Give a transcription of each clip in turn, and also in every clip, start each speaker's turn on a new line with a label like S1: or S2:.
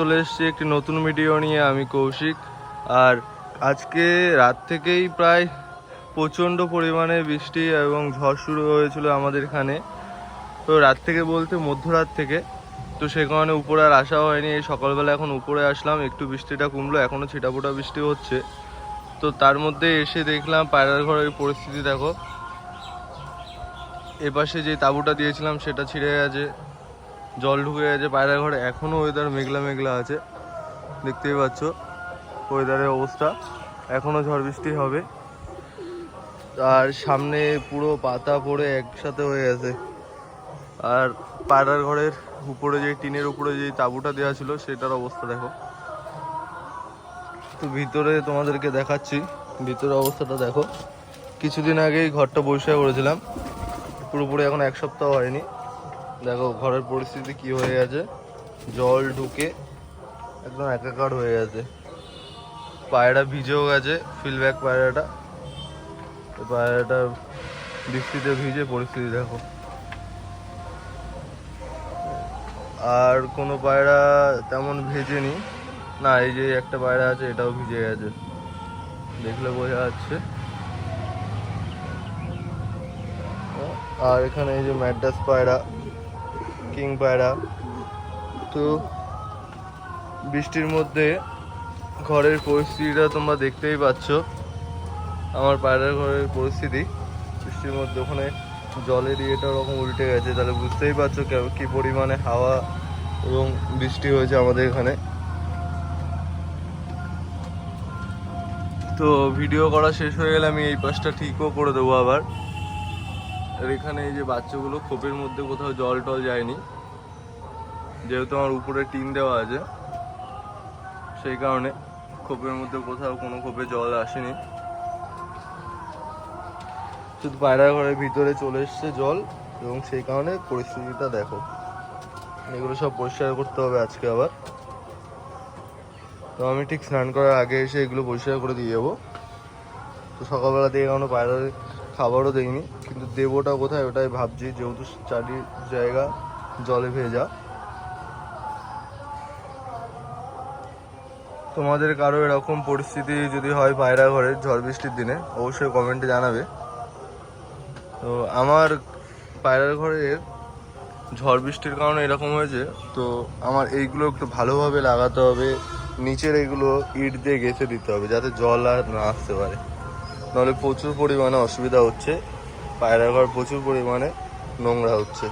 S1: চলে এসেছি একটি নতুন ভিডিও নিয়ে আমি কৌশিক। আর আজকে রাত থেকেই প্রায় প্রচণ্ড পরিমাণে বৃষ্টি এবং ঝড় শুরু হয়েছিল আমাদের এখানে। তো রাত থেকে বলতে মধ্যরাত থেকে। তো সে কারণে উপরে আর আসা হয়নি। এই সকালবেলা এখন উপরে আসলাম, একটু বৃষ্টিটা কমলো এখনও ছিটাফোটা বৃষ্টি হচ্ছে। তো তার মধ্যে এসে দেখলাম পায়রার ঘরের পরিস্থিতি দেখো। এপাশে যে তাঁবুটা দিয়েছিলাম, সেটা ছিঁড়ে গেছে। জল ঢুকে গেছে পায়রা ঘরে। এখনও ওয়েদার মেঘলা মেঘলা আছে। দেখতেই পাচ্ছ ওয়েদারের অবস্থা। এখনও ঝড় বৃষ্টি হবে। আর সামনে পুরো পাতা পড়ে একসাথে হয়ে গেছে। আর পায়রার ঘরের উপরে যে টিনের উপরে যে তাঁবুটা দেওয়া ছিল, সেটার অবস্থা দেখো। তো ভিতরে তোমাদেরকে দেখাচ্ছি। ভিতরে অবস্থাটা দেখো। কিছুদিন আগেই ঘরটা পরিষ্কার করেছিলাম। পুরোপুরি এখন এক সপ্তাহ হয়নি। দেখো, ঘরের পরিস্থিতি কি হয়ে গেছে জল ঢুকে একদম একাকার হয়ে গেছে পায়রা ভিজেও গেছে ফিলব্যাক পায়রাটা। পায়রাটা বৃষ্টিতে ভিজে পরিস্থিতি দেখো। আর কোনো পায়রা তেমন ভেজেনি। না, এই যে একটা পায়রা আছে, এটাও ভিজে গেছে। দেখলে বোঝা যাচ্ছে। আর এখানে এই যে ম্যাড্রাস পায়রা। কিং পায়রা তো বৃষ্টির মধ্যে ঘরের পরিস্থিতিটা তোমরা দেখতেই পাচ্ছ। আমার পায়রার ঘরের পরিস্থিতি। বৃষ্টির মধ্যে ওখানে জলের ইয়েটা ওরকম উল্টে গেছে, তাহলে বুঝতেই পারছ কে- পরিমাণে হাওয়া এবং বৃষ্টি হয়েছে আমাদের এখানে। তো ভিডিও করা শেষ হয়ে গেলে আমি এই পাশটা ঠিকও করে দেবো আবার। আর এখানে এই যে বাচ্চাগুলো খোপের মধ্যে কোথাও জল টল যায়নি, যেহেতু আমার উপরে টিন দেওয়া আছে, সেই কারণে খোপের মধ্যে কোথাও কোনো খোপে জল আসেনি। শুধু পায়রা ঘরের ভিতরে চলে এসছে জল, এবং সেই কারণে পরিস্থিতিটা দেখো। এগুলো সব পরিষ্কার করতে হবে আজকে আবার। তো আমি ঠিক স্নান করার আগে এসে এগুলো পরিষ্কার করে দিয়ে যাব। তো সকালবেলা দিয়ে এখনও পায়রার খাবারও কিন্তু দেবোটা কোথায়? ওটাই ভাবছি, যেহেতু চারি জায়গা জলে ভেজা। তোমাদের কারও এরকম পরিস্থিতি যদি হয় পায়রা ঘরের ঝড় বৃষ্টির দিনে, অবশ্যই কমেন্টে জানাবে। তো আমার পায়রার ঘরের ঝড় বৃষ্টির কারণে এরকম হয়েছে, তো আমার এইগুলো একটু ভালোভাবে লাগাতে হবে। নিচের এইগুলো ইট দিয়ে গেঁথে দিতে হবে, যাতে জল আর না আসতে পারে। নাহলে প্রচুর পরিমাণে অসুবিধা হচ্ছে। পায়রা ঘর প্রচুর পরিমাণে নোংরা হচ্ছে।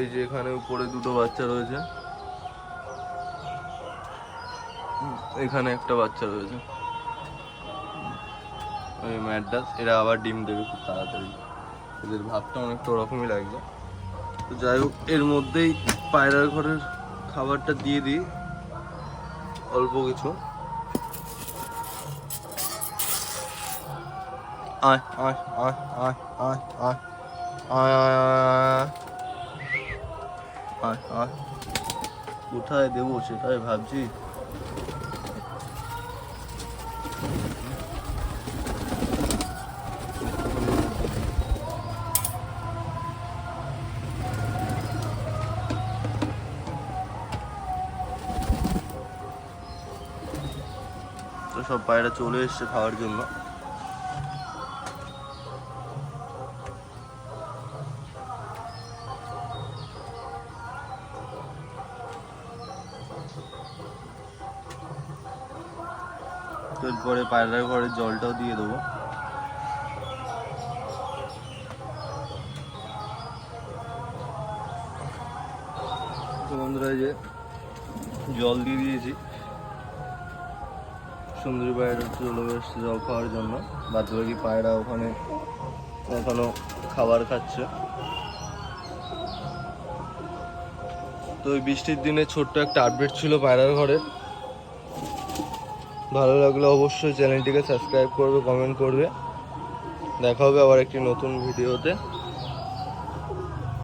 S1: এই যে এখানে উপরে দুটো বাচ্চা রয়েছে। এখানে একটা বাচ্চা রয়েছে। ওই ম্যাডাস, এরা আবার ডিম দেবে খুব তাড়াতাড়ি। এদের ভাবটা অনেকটা ওরকমই লাগবে। তো যাই হোক, এর মধ্যেই পায়রার ঘরের খাবারটা দিয়ে দিই। অল্প কিছু। আয় আয় আয় আয় আয় আয় আয় আয় আয় আয় আয় কোথায় দেবো সেটাই ভাবছি তো সব পায়রা চলে এসছে খাওয়ার জন্য তো এরপরে পায়রার ঘরে জলটাও দিয়ে দেবো। তো বন্ধুরা এই যে জল দিয়ে দিয়েছি। সুন্দরী পায়রা চলে এসছে জল খাওয়ার জন্য। বাদ বাকি পায়রা ওখানে এখনও খাবার খাচ্ছে। তো ওই বৃষ্টির দিনে ছোট্ট একটা আপডেট ছিল পায়রার ঘরে। ভালো লাগলে অবশ্যই চ্যানেলটিকে সাবস্ক্রাইব করবে কমেন্ট করবে। দেখা হবে আবার একটি নতুন ভিডিওতে।